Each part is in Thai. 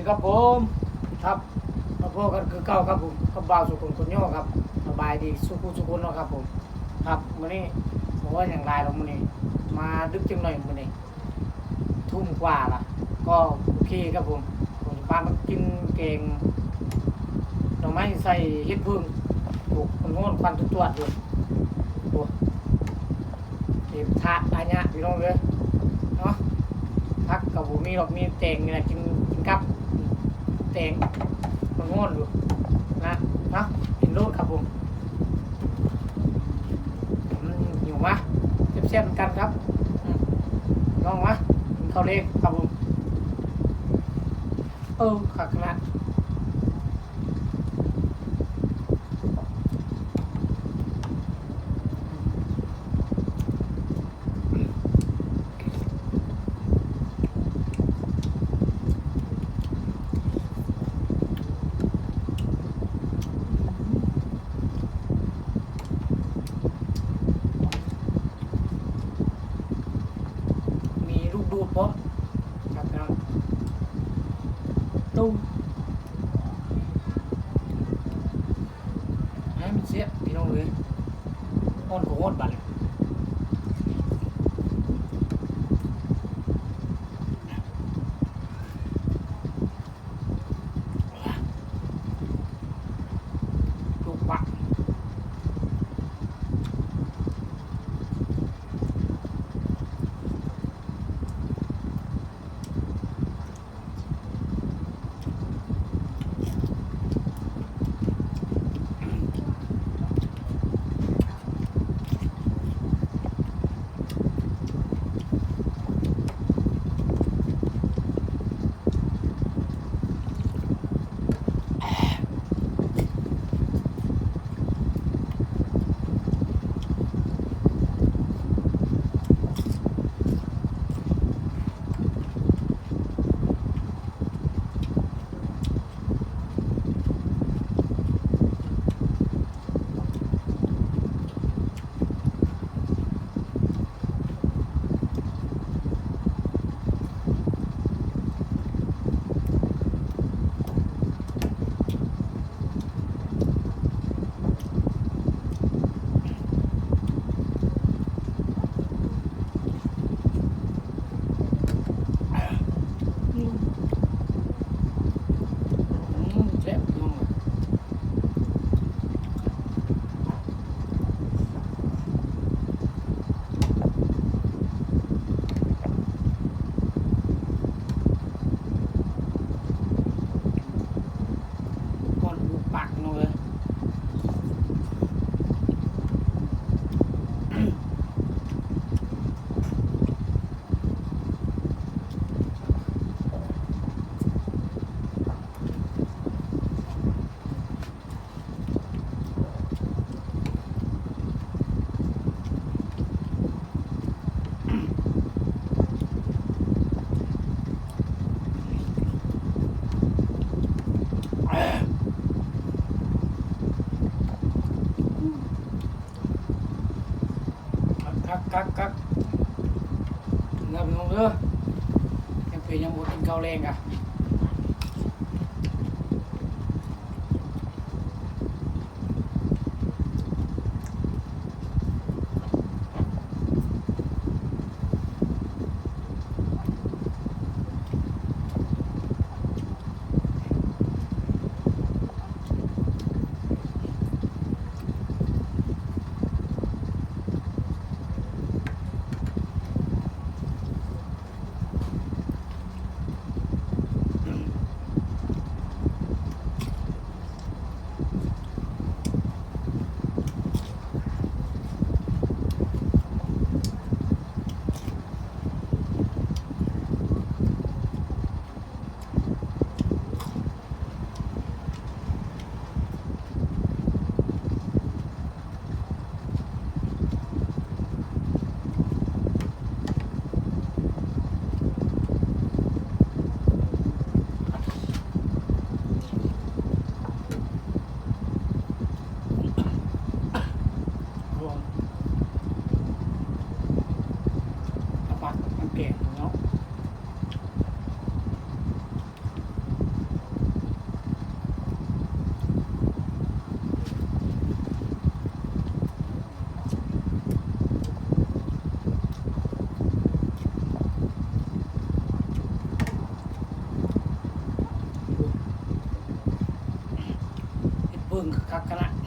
ดีครับผมครับมาพบกันคือเก่าครับผมกับบ่าวสุขุมคนโยครับสบายดีสุขุมสุขุมเนาะครับผมครับมื้อนี้บอกว่าอย่างไรเรามื้อนี้ มาดึกจังหน่อยมื้อนี้ทุ่มกว่าละก็โอเคครับผมผมจะพามากินเกงหน่อไม้ใส่เห็ดพึ่งปลูกมันงอนควันตัวตัวอยู่โอ้เก็บทาดอะไรเงี้ยพี่น้องเลยเนาะพักกับผมมีหรอกมีแตงนี่แหละกินกินกับ แตงมันง่อนอยู่นะเนาะกินโลดครับผมอืมอยู่มะเสียบๆเหมือนกันครับลองมะเข้าเล็กครับผมเออขักขนาด มีลูกดูดพร้อมครับนะ ตู้ คักคักคักคักเงินน้อง บิ่งคักคณะ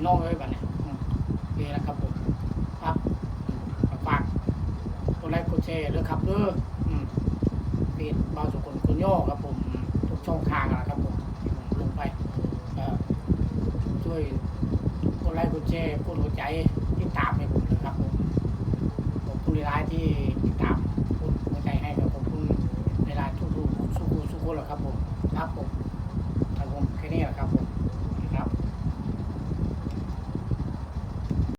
พี่น้องเลยแบบนี่ยโอเคนะครับผมครับฝากกดไลค์กดแชร์เลยครับเด้อเพจบาวสุกลคนย่อครับผมทุกช่องทางนะครับผมผมลงไปช่วยกดไลค์กดแชร์กดหัวใจติดตามให้ผมนะครับผมขอบคุณหลายที่ติดตามกดหัวใจให้ครับขอบคุณหลายทุกทุกสุกุสุกุหรอครับผมครับผมครับผมแค่นี้แหละครับผม